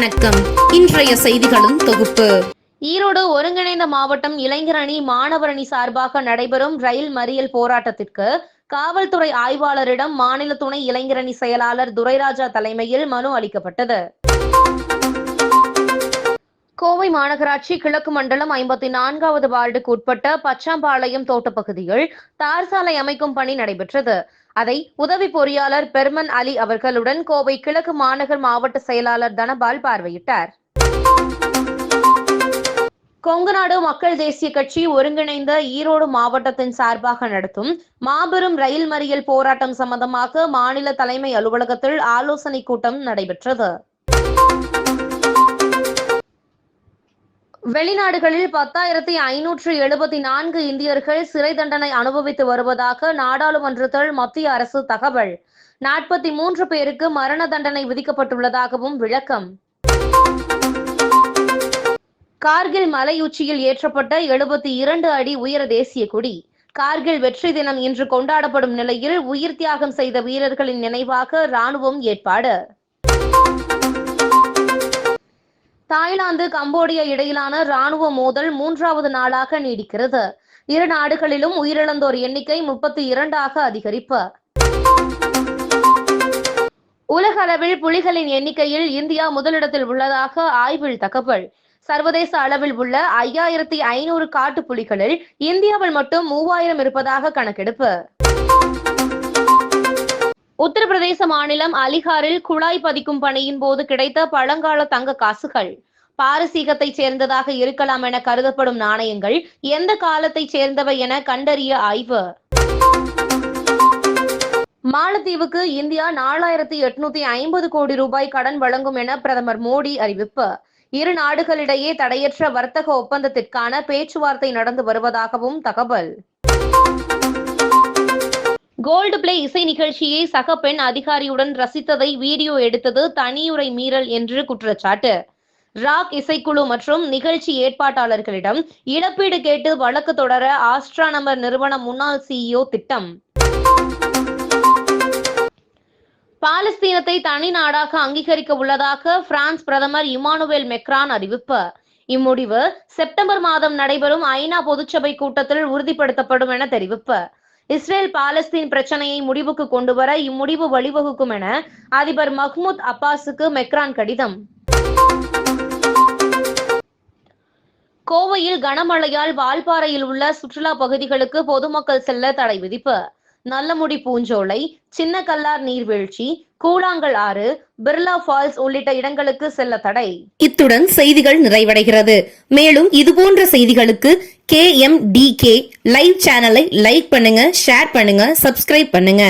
வணக்கம். இன்றைய செய்திகளும் தொகுப்பு. ஈரோடு ஒருங்கிணைந்த மாவட்டம் இளைஞரணி மாணவரணி சார்பாக நடைபெறும் ரயில் மறியல் போராட்டத்திற்கு காவல்துறை ஆய்வாளரிடம் மாநில துணை இளைஞரணி செயலாளர் துரைராஜா தலைமையில் மனு அளிக்கப்பட்டது. கோவை மாநகராட்சி கிழக்கு மண்டலம் ஐம்பத்தி நான்காவது வார்டுக்கு உட்பட்ட பச்சாம்பாளையம் தோட்டப்பகுதியில் தார் சாலை அமைக்கும் பணி நடைபெற்றது. அதை உதவி பொறியாளர் பெர்மன் அலி அவர்களுடன் கோவை கிழக்கு மாநகர் மாவட்ட செயலாளர் தனபால் பார்வையிட்டார். கொங்குநாடு மக்கள் தேசிய கட்சி ஒருங்கிணைந்த ஈரோடு மாவட்டத்தின் சார்பாக நடத்தும் மாபெரும் ரயில் மறியல் போராட்டம் சம்பந்தமாக மாநில தலைமை அலுவலகத்தில் ஆலோசனை கூட்டம் நடைபெற்றது. வெளிநாடுகளில் பத்தாயிரத்தி ஐநூற்று எழுபத்தி நான்கு இந்தியர்கள் சிறை தண்டனை அனுபவித்து வருவதாக நாடாளுமன்றத்தில் மத்திய அரசு தகவல். நாற்பத்தி மூன்று பேருக்கு மரண தண்டனை விதிக்கப்பட்டுள்ளதாகவும் விளக்கம். கார்கில் மலையுச்சியில் ஏற்றப்பட்ட எழுபத்தி இரண்டு அடி உயர தேசிய கொடி. கார்கில் வெற்றி தினம் இன்று கொண்டாடப்படும் நிலையில் உயிர் தியாகம் செய்த வீரர்களின் நினைவாக ராணுவம் ஏற்பாடு. தாய்லாந்து கம்போடியா இடையிலான ராணுவ மோதல் மூன்றாவது நாளாக நீடிக்கிறது. இரு நாடுகளிலும் உயிரிழந்தோர் எண்ணிக்கை முப்பத்தி இரண்டாக அதிகரிப்பு. உலக அளவில் புலிகளின் எண்ணிக்கையில் இந்தியா முதலிடத்தில் உள்ளதாக ஆய்வில் தகவல். சர்வதேச அளவில் உள்ள ஐயாயிரத்தி ஐநூறு காட்டு புலிகளில் இந்தியாவில் மட்டும் மூவாயிரம் இருப்பதாக கணக்கெடுப்பு. உத்தரப்பிரதேச மாநிலம் அலிகாரில் குழாய் பதிக்கும் பணியின் போது கிடைத்த பழங்கால தங்க காசுகள். பாரசீகத்தை சேர்ந்ததாக இருக்கலாம் என கருதப்படும் நாணயங்கள் எந்த காலத்தை சேர்ந்தவை என கண்டறிய ஆய்வு. மாலத்தீவுக்கு இந்தியா நாலாயிரத்தி எட்நூத்தி ஐம்பது கோடி ரூபாய் கடன் வழங்கும் என பிரதமர் மோடி அறிவிப்பு. இரு நாடுகளிடையே தடையற்ற வர்த்தக ஒப்பந்தத்திற்கான பேச்சுவார்த்தை நடந்து வருவதாகவும் தகவல். கோல்டு பிளே இசை நிகழ்ச்சியை சக பெண் அதிகாரியுடன் ரசித்ததை வீடியோ எடுத்தது தனியுரை மீறல் என்று குற்றச்சாட்டு. ராக் இசைக்குழு மற்றும் நிகழ்ச்சி ஏற்பாட்டாளர்களிடம் இழப்பீடு கேட்டு வழக்கு தொடர ஆஸ்ட்ரானமர் நிறுவன முன்னாள் சிஇஓ திட்டம். பாலஸ்தீனத்தை தனி நாடாக அங்கீகரிக்க உள்ளதாக பிரான்ஸ் பிரதமர் இமானுவேல் மெக்ரான் அறிவிப்பு. இம்முடிவு செப்டம்பர் மாதம் நடைபெறும் ஐநா பொதுச்சபை கூட்டத்தில் உறுதிப்படுத்தப்படும் என தெரிவிப்பு. இஸ்ரேல் பாலஸ்தீன் பிரச்சனையை முடிவுக்கு கொண்டுவர இம்முடிவு வழிவகுக்கும் என அதிபர் மஹ்மூத் அப்பாஸுக்கு மெக்ரான் கடிதம். கோவையில் கனமழையால் வால்பாறையில் உள்ள சுற்றுலா பகுதிகளுக்கு பொதுமக்கள் செல்ல தடை விதிப்பு. நல்லமுடி பூஞ்சோலை சின்ன கல்லார் நீர்வீழ்ச்சி கூழாங்கல் ஆறு பிர்லா ஃபால்ஸ் உள்ளிட்ட இடங்களுக்கு செல்ல தடை. இத்துடன் செய்திகள் நிறைவடைகிறது. மேலும் இதுபோன்ற செய்திகளுக்கு K M D K live சேனலை லைக் பண்ணுங்க ஷேர் பண்ணுங்க சப்ஸ்கிரைப் பண்ணுங்க.